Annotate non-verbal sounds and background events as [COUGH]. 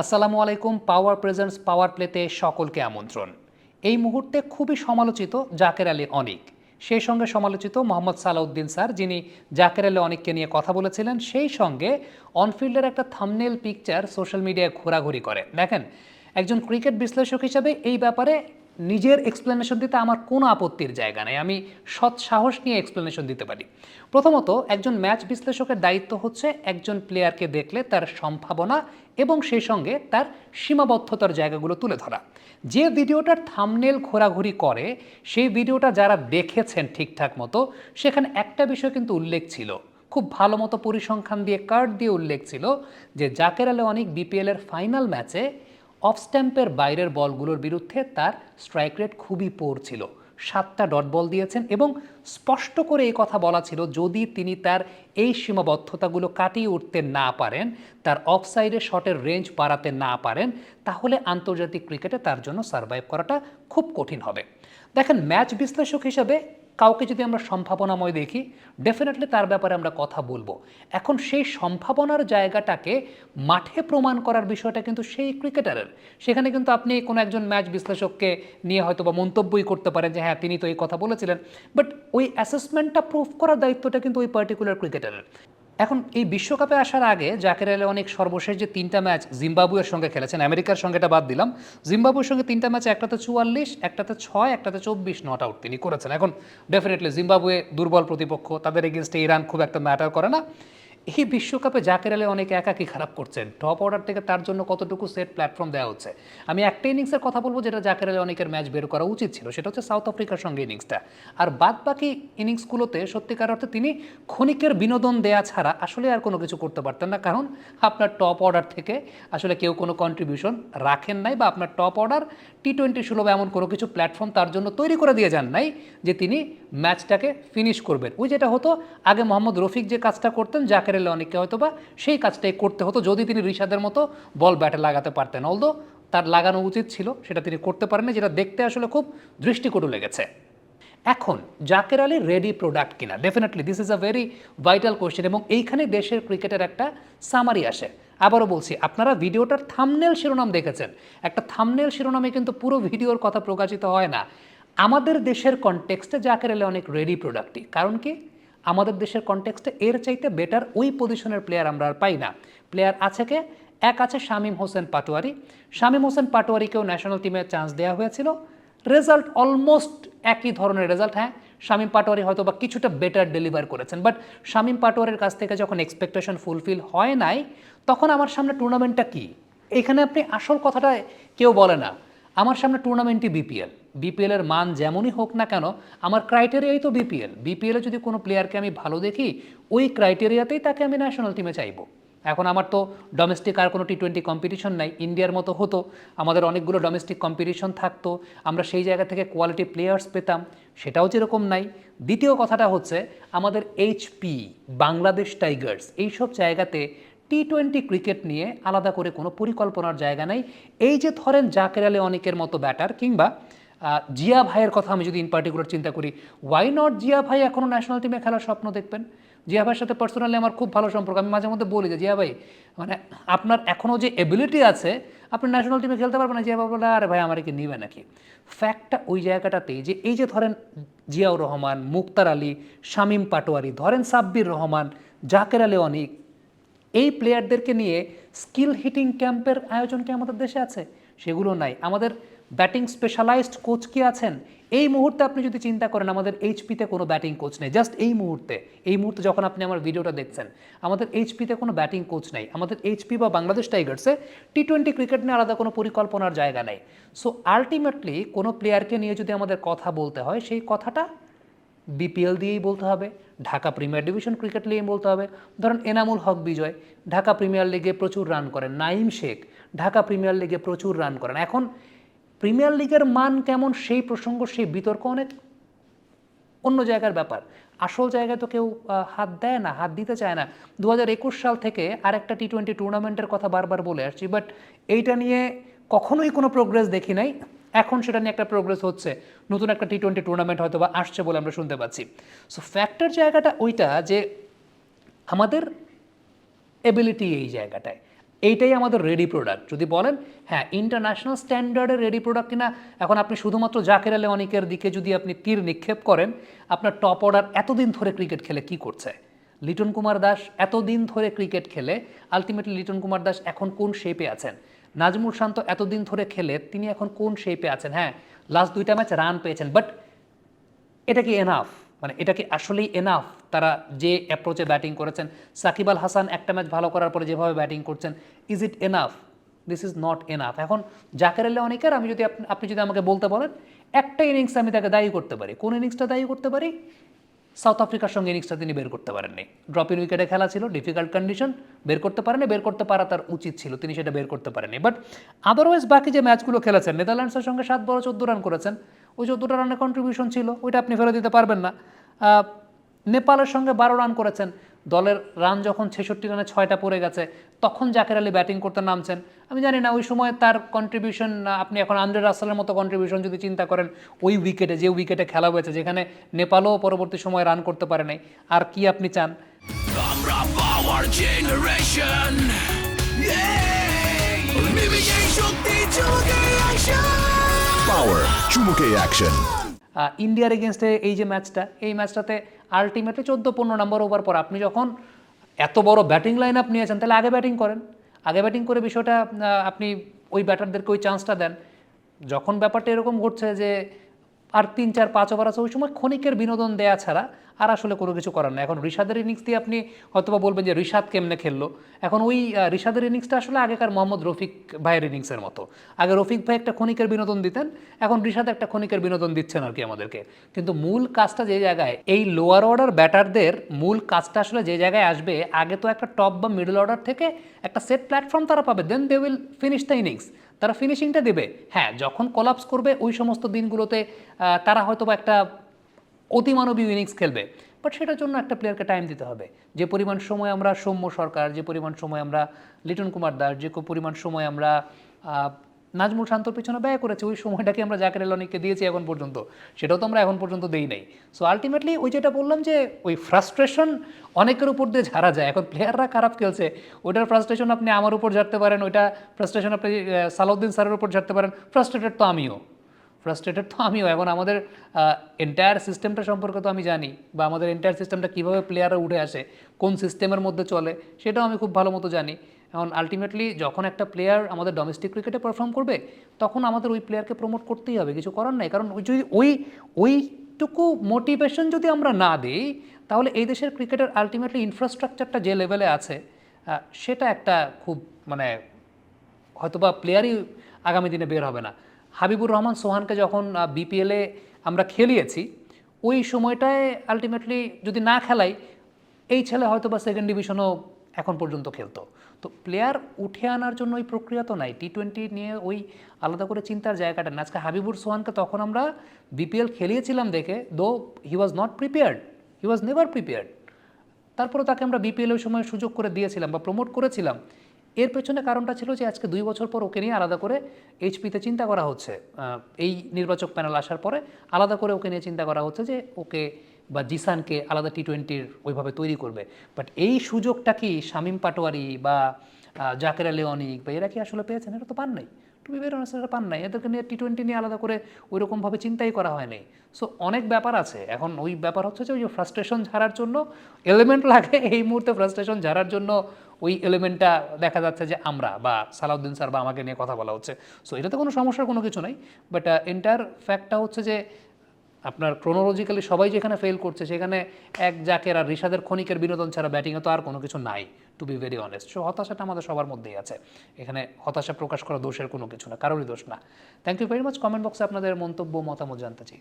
আসসালামু আলাইকুম পাওয়ার প্রেজেন্স পাওয়ার প্লেতে সকলকে আমন্ত্রণ। এই মুহূর্তে খুবই সমালোচিত জাকের আলী অনিক। সেই সঙ্গে সমালোচিত মোহাম্মদ সালাউদ্দিন স্যার, যিনি জাকের আলী অনিককে নিয়ে কথা বলেছিলেন, সেই সঙ্গে অনফিল্ডের একটা থামনেল পিকচার সোশ্যাল মিডিয়ায় ঘোরাঘুরি করে। দেখেন, একজন ক্রিকেট বিশ্লেষক হিসাবে এই ব্যাপারে নিজের এক্সপ্লেনেশন দিতে আমার কোনো আপত্তির জায়গা নেই। আমি সৎ সাহস নিয়ে এক্সপ্লেনেশন দিতে পারি। প্রথমত, একজন ম্যাচ বিশ্লেষকের দায়িত্ব হচ্ছে একজন প্লেয়ারকে দেখলে তার সম্ভাবনা এবং সেই সঙ্গে তার সীমাবদ্ধতার জায়গাগুলো তুলে ধরা। যে ভিডিওটার থামনেল ঘোরাঘুরি করে, সেই ভিডিওটা যারা দেখেছেন ঠিকঠাক মতো, সেখানে একটা বিষয় কিন্তু উল্লেখ ছিল। খুব ভালো মতো পরিসংখ্যান দিয়ে কার্ড দিয়ে উল্লেখ ছিল যে জাকের আলে অনেক বিপিএলের ফাইনাল ম্যাচে অফ স্ট্যাম্পের বাইরের বলগুলোর বিরুদ্ধে তার স্ট্রাইক রেট খুবই পোর ছিল। সাতটা ডট বল দিয়েছেন এবং স্পষ্ট করে এই কথা বলা ছিল, যদি তিনি তার এই সীমাবদ্ধতাগুলো কাটিয়ে উঠতে না পারেন, তার অফ সাইডে শটের রেঞ্জ বাড়াতে না পারেন, তাহলে আন্তর্জাতিক ক্রিকেটে তার জন্য সার্ভাইভ করাটা খুব কঠিন হবে। দেখেন ম্যাচ বিশ্লেষক হিসেবে কাউকে যদি আমরা সম্ভাবনাময় দেখি ডেফিনেটলি তার ব্যাপারে আমরা কথা বলব। এখন সেই সম্ভাবনার জায়গাটাকে মাঠে প্রমাণ করার বিষয়টা কিন্তু সেই ক্রিকেটারের। সেখানে কিন্তু আপনি কোনো একজন ম্যাচ বিশ্লেষককে নিয়ে হয়তো বা মন্তব্যই করতে পারেন যে হ্যাঁ তিনি তো এই কথা বলেছিলেন। বাট ওই অ্যাসেসমেন্টটা প্রুফ করার দায়িত্বটা কিন্তু ওই পার্টিকুলার ক্রিকেটারের এখন এই বিশ্বকাপে আসার আগে জাকের আলী অনেক সর্বশেষ যে তিনটা ম্যাচ জিম্বাবুয়ের সঙ্গে খেলেছেন, আমেরিকার সঙ্গে এটা বাদ দিলাম, জিম্বাবুয়ের সঙ্গে তিনটা ম্যাচ একটাতে চুয়াল্লিশ, একটাতে ছয়, একটাতে চব্বিশ নট আউট তিনি করেছেন। এখন ডেফিনেটলি জিম্বাবুয়ে দুর্বল প্রতিপক্ষ, তাদের এগেনস্টে ইরান খুব একটা ম্যাটার করে না। এই বিশ্বকাপে জাকের আলী অনেক একাকি খারাপ করছেন। টপ অর্ডার থেকে তার জন্য কতটুকু সেট প্ল্যাটফর্ম দেওয়া হচ্ছে? আমি একটা ইনিংসের কথা বলব যেটা জাকের আলী অনেকের ম্যাচ বের করা উচিত ছিল, সেটা হচ্ছে সাউথ আফ্রিকার সঙ্গে ইনিংসটা আর বাদ বাকি ইনিংসগুলোতে সত্যিকার অর্থে তিনি ক্ষণিকের বিনোদন দেয়া ছাড়া আসলে আর কোনো কিছু করতে পারতেন না। কারণ আপনার টপ অর্ডার থেকে আসলে কেউ কোনো কন্ট্রিবিউশন রাখেন নাই বা আপনার টপ অর্ডার টি টোয়েন্টি সুলভ এমন কোনো কিছু প্ল্যাটফর্ম তার জন্য তৈরি করে দিয়ে যান নাই যে তিনি ম্যাচটাকে ফিনিশ করবেন। ওই যেটা হতো, আগে মোহাম্মদ রফিক যে কাজটা করতেন, জাকের আলী অনেককে হয়তো বা সেই কাজটাই করতে হতো, যদি তিনি রিশাদের মতো বল ব্যাটে লাগাতে পারতেন। অলদো তার লাগানো উচিত ছিল, সেটা তিনি করতে পারেননি, যেটা দেখতে আসলে খুব দৃষ্টিকটু লেগেছে। এখন, জাকের আলী রেডি প্রোডাক্ট কিনা? Definitely this is a very vital question এবং এইখানে দেশের ক্রিকেটের একটা সামারি আসে। আবারও বলছি, আপনারা ভিডিওটার থামনেল শিরোনাম দেখেছেন। একটা থামনেল শিরোনামে কিন্তু পুরো ভিডিওর কথা প্রকাশিত হয় না। আমাদের দেশের কনটেক্সটে জাকের আলী অনেক রেডি প্রোডাক্টই কারণ কি? আমাদের দেশের কনটেক্সটে এর চাইতে বেটার ওই পজিশনের প্লেয়ার আমরা আর পাই না। প্লেয়ার আছে কে? এক আছে শামীম হোসেন পাটোয়ারি। শামীম হোসেন পাটোয়ারিকেও ন্যাশনাল টিমে চান্স দেওয়া হয়েছিল। রেজাল্ট অলমোস্ট একই ধরনের রেজাল্ট হ্যাঁ। শামীম পাটোয়ারি হয়তো বা কিছুটা বেটার ডেলিভার করেছেন। বাট শামীম পাটোয়ারির কাছ থেকে যখন এক্সপেকটেশন ফুলফিল হয় নাই, তখন আমার সামনে টুর্নামেন্টটা কি? এখানে আপনি আসল কথাটা কেউ বলে না। আমার সামনে টুর্নামেন্টই বিপিএল বিপিএলের মান যেমনই হোক না কেন, আমার ক্রাইটেরিয়াই তো বিপিএল বিপিএলে যদি কোনো প্লেয়ারকে আমি ভালো দেখি, ওই ক্রাইটেরিয়াতেই তাকে আমি ন্যাশনাল টিমে চাইব। এখন আমার তো ডোমেস্টিক আর কোনো টি টোয়েন্টি কম্পিটিশন নাই ইন্ডিয়ার মতো হতো। আমাদের অনেকগুলো ডোমেস্টিক কম্পিটিশন থাকতো। আমরা সেই জায়গা থেকে কোয়ালিটি প্লেয়ার্স পেতাম, সেটাও যেরকম নাই। দ্বিতীয় কথাটা হচ্ছে, আমাদের এইচপি বাংলাদেশ টাইগার্স এইসব জায়গাতে টি টোয়েন্টি ক্রিকেট নিয়ে আলাদা করে কোনো পরিকল্পনার জায়গা নাই। এই যে ধরেন জাকের আলী অনেকের মতো ব্যাটার কিংবা জিয়া ভাইয়ের কথা আমি যদি ইন পার্টিকুলার চিন্তা করি ওয়াই নট জিয়া ভাই এখনও ন্যাশনাল টিমে খেলার স্বপ্ন দেখবেন? জিয়া ভাইয়ের সাথে পার্সোনালি আমার খুব ভালো সম্পর্ক, আমি মাঝে মধ্যে বলি যে, জিয়া ভাই মানে আপনার এখনও যে এবিলিটি আছে, আপনি ন্যাশনাল টিমে খেলতে পারবেন না। জিয়া ভাই বলে, আরে ভাই, আমার কি নিবে নাকি? ফ্যাক্টটা ওই জায়গাটাতেই যে, এই যে ধরেন জিয়াউর রহমান, মুক্তার আলী, শামীম পাটোয়ারি, ধরেন সাব্বির রহমান, জাকের আলী অনিক, এই প্লেয়ারদেরকে নিয়ে স্কিল হিটিং ক্যাম্পের আয়োজন কি আমাদের দেশে আছে? সেগুলো নাই। আমাদের ব্যাটিং স্পেশালাইজড কোচ কি আছেন? এই মুহূর্তে আপনি যদি চিন্তা করেন, আমাদের এইচপিতে কোনো ব্যাটিং কোচ নেই। জাস্ট এই মুহূর্তে এই মুহূর্তে যখন আপনি আমার ভিডিওটা দেখছেন, আমাদের এইচপিতে কোনো ব্যাটিং কোচ নেই। আমাদের এইচপি বা বাংলাদেশ টাইগার্সে টি টোয়েন্টি ক্রিকেট নিয়ে আলাদা কোনো পরিকল্পনার জায়গা নেই। সো আলটিমেটলি কোনো প্লেয়ারকে নিয়ে যদি আমাদের কথা বলতে হয়, সেই কথাটা বিপিএল দিয়েই বলতে হবে, ঢাকা প্রিমিয়ার ডিভিশন ক্রিকেট নিয়েই বলতে হবে। ধরেন, এনামুল হক বিজয়, ঢাকা প্রিমিয়ার লিগে প্রচুর রান করেন। নাইম শেখ, ঢাকা প্রিমিয়ার লিগে প্রচুর রান করেন। এখন প্রিমিয়ার লিগের মান কেমন, সেই প্রসঙ্গ, সেই বিতর্ক অনেক অন্য জায়গার ব্যাপার। আসল জায়গায় তো কেউ হাত দেয় না, হাত দিতে চায় না। দু হাজার একুশ সাল থেকে আরেকটা টি টোয়েন্টি টুর্নামেন্টের কথা বারবার বলে আসছি বাট এইটা নিয়ে কখনোই কোনো প্রোগ্রেস দেখি নাই। এখন সেটা নিয়ে একটা প্রোগ্রেস হচ্ছে। নতুন একটা টি টোয়েন্টি টুর্নামেন্ট হয়তো বা আসছে বলে আমরা শুনতে পাচ্ছি। সো ফ্যাক্টর জায়গাটা ওইটা যে আমাদের এবিলিটি এই জায়গাটায়। এইটাই আমাদের রেডি প্রোডাক্ট যদি বলেন হ্যাঁ ইন্টারন্যাশনাল স্ট্যান্ডার্ডের রেডি প্রোডাক্ট কিনা, এখন আপনি শুধুমাত্র জাকের আলী অনেকের দিকে যদি আপনি তীর নিক্ষেপ করেন, আপনার টপ অর্ডার এতদিন ধরে ক্রিকেট খেলে কি করছে? লিটন কুমার দাস এতদিন ধরে ক্রিকেট খেলে আলটিমেটলি লিটন কুমার দাস এখন কোন শেপে আছেন? নাজমুল শান্ত এতদিন ধরে খেলে, তিনি এখন কোন শেপে আছেন? হ্যাঁ লাস্ট দুইটা ম্যাচ রান পেয়েছেন বাট এটা কি এনাফ মানে এটা কি আসলেই এনাফ তারা যে অ্যাপ্রোচে ব্যাটিং করেছেন, সাকিব আল হাসান একটা ম্যাচ ভালো করার পরে যেভাবে ব্যাটিং করছেন is it enough this is not enough এখন জাকের আল্লাহ অনেকের আমি যদি আপনি- যদি আমাকে বলতে বলেন, একটা ইনিংস আমি তাকে দায়ী করতে পারি। কোন ইনিংসটা দায়ী করতে পারি? সাউথ আফ্রিকার সঙ্গে ইনিংসটা তিনি বের করতে পারেননি। ড্রপ ইন উইকেটে খেলা ছিল ডিফিকাল্ট কন্ডিশন বের করতে পারেনি বের করতে পারা তার উচিত ছিল, তিনি সেটা বের করতে পারেননি। বাট আদারওয়াইজ বাকি যে ম্যাচগুলো খেলেছেন, নেদারল্যান্ডসের সঙ্গে সাত বড় চোদ্দ রান করেছেন, ওই চোদ্দোটা রানের কন্ট্রিবিউশন ছিল, ওইটা আপনি ফেরত দিতে পারবেন না। নেপালের সঙ্গে বারো রান করেছেন দলের রান যখন ছেষট্টি রানে ছয়টা পড়ে গেছে তখন জাকের আলী ব্যাটিং করতে নামছেন। আমি জানি না ওই সময় তার কন্ট্রিবিউশন আপনি এখন আন্দ্রে রাসেলের মতো কন্ট্রিবিউশন যদি চিন্তা করেন ওই উইকেটে যে উইকেটে খেলা হয়েছে যেখানে নেপালও পরবর্তী সময় রান করতে পারে নাই আর কি আপনি চান? আমরা পাওয়ার জেনারেশন Power চুমুকে অ্যাকশন ইন্ডিয়ার এগেনস্টে এই যে ম্যাচটা এই ম্যাচটাতে আলটিমেটলি চোদ্দ পনেরো নম্বর ওভার পর আপনি যখন এত বড় ব্যাটিং লাইন আপ নিয়েছেন, তাহলে আগে ব্যাটিং করেন। আগে ব্যাটিং করে বিষয়টা আপনি ওই ব্যাটারদেরকে ওই চান্সটা দেন। যখন ব্যাপারটা এরকম ঘটছে যে আর তিন, চার, পাঁচ ওভার আছে, ওই সময় ক্ষণিকের বিনোদন দেয়া ছাড়া আর আসলে কোনো কিছু করার না এখন ঋষাদের ইনিংস দিয়ে আপনি হয়তোবা বলবেন যে ঋষাদ কেমনে খেললো? এখন ওই ঋষাদের ইনিংসটা আসলে আগেকার মোহাম্মদ রফিক ভাইয়ের ইনিংসের মতো। আগে রফিক ভাই একটা ক্ষণিকের বিনোদন দিতেন, এখন ঋষাদ একটা ক্ষণিকের বিনোদন দিচ্ছেন আর কি আমাদেরকে। কিন্তু মূল কাজটা যে জায়গায়, এই লোয়ার অর্ডার ব্যাটারদের মূল কাজটা আসলে যে জায়গায় আসবে, আগে তো একটা টপ বা মিডল অর্ডার থেকে একটা সেট প্ল্যাটফর্ম তারা পাবে then they will finish the innings তারা ফিনিশিংটা দেবে। হ্যাঁ যখন কলাপস করবে, ওই সমস্ত দিনগুলোতে তারা হয়তো বা একটা অতিমানবীয় ইনিংস খেলবে। বাট সেটার জন্য একটা প্লেয়ারকে টাইম দিতে হবে। যে পরিমাণ সময় আমরা সৌম্য সরকার, যে পরিমাণ সময় আমরা লিটন কুমার দাস, যে পরিমাণ সময় আমরা নাজমুল শান্তর পিছনে ব্যয় করেছে, ওই সময়টাকে আমরা জাকের এলনিকে দিয়েছি এখন পর্যন্ত। সেটাও তো আমরা এখন পর্যন্ত দেই নাই। সো আলটিমেটলি ওই যেটা বললাম যে, ওই ফ্রাস্ট্রেশন অনেকের উপর দিয়ে ঝাড়া যায়। এখন প্লেয়াররা খারাপ খেলছে, ওইটার ফ্রাস্ট্রেশন আপনি আমার উপর ঝাড়তে পারেন, ওইটা ফ্রাস্ট্রেশন আপনি সালাউদ্দিন স্যারের উপর ঝাড়তে পারেন। ফ্রাস্ট্রেটেড তো আমিও। ফ্রাস্ট্রেটেড তো আমিও। এখন আমাদের এন্টায়ার সিস্টেমটা সম্পর্কে তো আমি জানি, বা আমাদের এন্টায়ার সিস্টেমটা কীভাবে প্লেয়াররা উঠে আসে, কোন সিস্টেমের মধ্যে চলে, সেটাও আমি খুব ভালো মতো জানি। এখন আলটিমেটলি যখন একটা প্লেয়ার আমাদের ডোমেস্টিক ক্রিকেটে পারফর্ম করবে, তখন আমাদের ওই প্লেয়ারকে প্রমোট করতেই হবে, কিছু করার নাই। কারণ যদি ওই, ওইটুকু মোটিভেশন যদি আমরা না দিই, তাহলে এই দেশের ক্রিকেটের আলটিমেটলি ইনফ্রাস্ট্রাকচারটা যে লেভেলে আছে সেটা একটা খুব মানে হয়তোবা প্লেয়ারই আগামী দিনে বের হবে না। হাবিবুর রহমান, সোহানকে যখন বিপিএলে আমরা খেলিয়েছি, ওই সময়টায় আলটিমেটলি যদি না খেলাই, এই ছেলে হয়তো বা সেকেন্ড ডিভিশনও এখন পর্যন্ত খেলতো। তো প্লেয়ার উঠে আনার জন্য ওই প্রক্রিয়া তো নাই। টি টোয়েন্টি নিয়ে ওই আলাদা করে চিন্তার জায়গাটা না আজকে হাবিবুর সোহানকে তখন আমরা বিপিএল খেলিয়েছিলাম দেখে though he was not prepared he was never prepared তারপরে তাকে আমরা বিপিএল ওই সময় সুযোগ করে দিয়েছিলাম বা প্রমোট করেছিলাম। এর পেছনে কারণটা ছিল যে আজকে দুই বছর পর ওকে নিয়ে আলাদা করে এইচপিতে চিন্তা করা হচ্ছে। এই নির্বাচক প্যানেল আসার পরে আলাদা করে ওকে নিয়ে চিন্তা করা হচ্ছে যে ওকে বা জিসানকে আলাদা টি টোয়েন্টির ওইভাবে তৈরি করবে। বাট এই সুযোগটা কি শামীম পাটোয়ারি বা জাকের অনিক বা এরা কি আসলে পেয়েছেন? এটা তো পান নাই। টু বি ভেরি অনেস্ট পান নাই। এদেরকে নিয়ে টি টোয়েন্টি নিয়ে আলাদা করে ওই রকমভাবে চিন্তাই করা হয়নি। সো অনেক ব্যাপার আছে। এখন ওই ব্যাপার হচ্ছে যে ওই যে ফ্রাস্ট্রেশন ঝাড়ার জন্য এলিমেন্ট [LAUGHS] লাগে। এই মুহূর্তে ফ্রাস্ট্রেশন ঝাড়ার জন্য ওই এলিমেন্টটা দেখা যাচ্ছে যে আমরা বা সালাউদ্দিন স্যার বা আমাকে নিয়ে কথা বলা হচ্ছে। সো এটাতে কোনো সমস্যার কোনো কিছু নাই। বাট এন্টায়ার ফ্যাক্টটা হচ্ছে যে আপনার ক্রোনোলজিক্যালি সবাই যেখানে ফেল করছে, সেখানে এক জাকের আর ঋষাদের ক্ষণিকের বিনোদন ছাড়া ব্যাটিংয়ে তো আর কোনো কিছু নাই to be very honest so হতাশাটা আমাদের সবার মধ্যেই আছে। এখানে হতাশা প্রকাশ করা দোষের কোনো কিছু না, কারোরই দোষ না। Thank you very much comment বক্সে আপনাদের মন্তব্য, মতামত জানতে চাই।